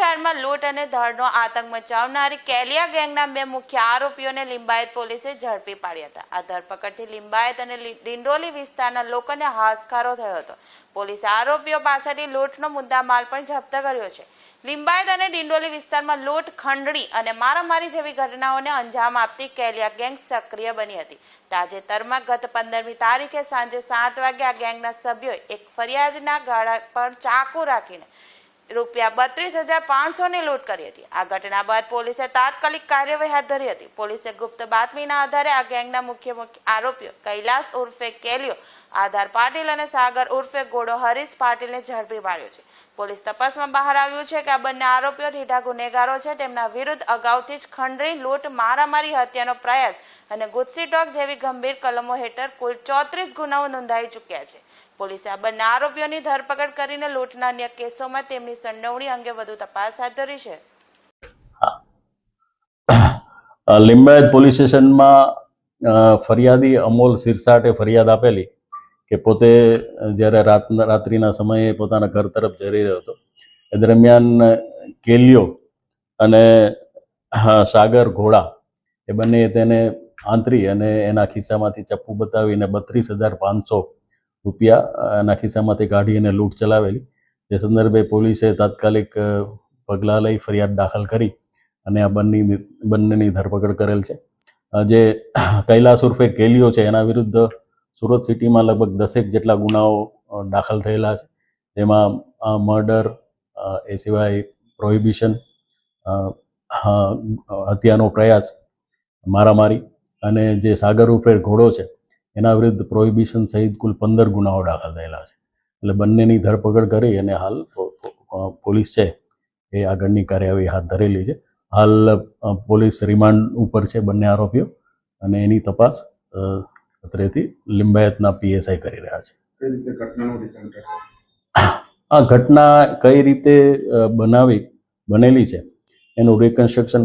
લૂંટ અને ધરનો આતંક મચાવનારી કેલિયા ગેંગના બે મુખ્ય આરોપીઓને લિંબાયત પોલીસે ઝડપી પાડ્યા હતા. આ ધરપકડથી લિંબાયત અને ડિંડોલી વિસ્તારના લોકોને હાશકારો થયો હતો. પોલીસે આરોપીઓ પાસેથી લૂંટનો મુદ્દા માલ પણ જપ્ત કર્યો છે. લિંબાયત અને ડિંડોલી વિસ્તારમાં લૂંટ, ખંડણી અને મારામારી જેવી ઘટનાઓને અંજામ આપતી કેલિયા ગેંગ સક્રિય બની હતી. તાજેતરમાં ગત પંદરમી તારીખે સાંજે સાત વાગે આ ગેંગના સભ્યોએ એક ફરિયાદના ગાળા પર ચાકુ રાખીને રૂપિયા બત્રીસ હજાર પાંચસોની લૂંટ કરી હતી. આ ઘટના બાદ પોલીસે તાત્કાલિક કાર્યવાહી હાથ ધરી હતી. પોલીસે ગુપ્ત બાતમીના આધારે આ ગેંગના મુખ્ય મુખ્ય આરોપીઓ કૈલાસ ઉર્ફે કેલિયો આધાર પાટીલ અને સાગર ઉર્ફે ગોડો હરીશ પાટીલને ઝડપી પાડ્યો છે. પોલીસ તપાસમાં બહાર આવ્યું છે કે આ બંને આરોપીઓ ઢીઢા ગુનેગારો છે. તેમના વિરુદ્ધ અગાઉથી જ ખંડણી લૂંટ, મારામારી, હત્યાનો પ્રયાસ અને ગુસ્સી ટોક જેવી ગંભીર કલમો હેઠળ કુલ ચોત્રીસ ગુનાઓ નોંધાઈ ચૂક્યા છે. પોલીસે આ બંને આરોપીઓની ધરપકડ કરીને લૂંટના અન્ય કેસોમાં તેમની સંડોવણી અંગે વધુ તપાસ હાથ ધરી છે. લિંબાયત પોલીસ સ્ટેશનમાં ફરિયાદી અમોલ સિરસાટે ફરિયાદ આપેલી કે પોતે જ્યારે રાત, રાત્રિના સમયે પોતાના ઘર તરફ જઈ રહ્યો હતો. એ દરમિયાન કેલિયો અને સાગર ઘોડા એ બંને તેને આંતરી અને એના ખિસ્સામાંથી ચપ્પુ બતાવીને બત્રીસ હજાર પાંચસો રૂપિયા એના ખિસ્સામાંથી કાઢી અને લૂંટ ચલાવેલી. જે સંદર્ભે પોલીસે તાત્કાલિક પગલાં લઈ ફરિયાદ દાખલ કરી અને આ બંને, બંનેની ધરપકડ કરેલ છે. જે કૈલાસ ઉર્ફે કેલિયો છે, એના વિરુદ્ધ સુરત સિટીમાં લગભગ દસેક જેટલા ગુનાઓ દાખલ થયેલા છે. તેમાં મર્ડર એ સિવાય પ્રોહિબિશન હત્યાનો પ્રયાસ, મારામારી અને જે સાગર ઉપર ઘોડો છે એના વિરુદ્ધ પ્રોહિબિશન સહિત કુલ પંદર ગુનાઓ દાખલ થયેલા છે. એટલે બંનેની ધરપકડ કરી અને હાલ પોલીસ છે એ આગળની કાર્યવાહી હાથ ધરેલી છે. હાલ પોલીસ રિમાન્ડ ઉપર છે બંને આરોપીઓ અને એની તપાસ અત્રેથી લિંબાયતના પીએસઆઈ કરી રહ્યા છે. આ ઘટના કઈ રીતે બનાવી બનેલી છે એનું રિકન્સ્ટ્રક્શન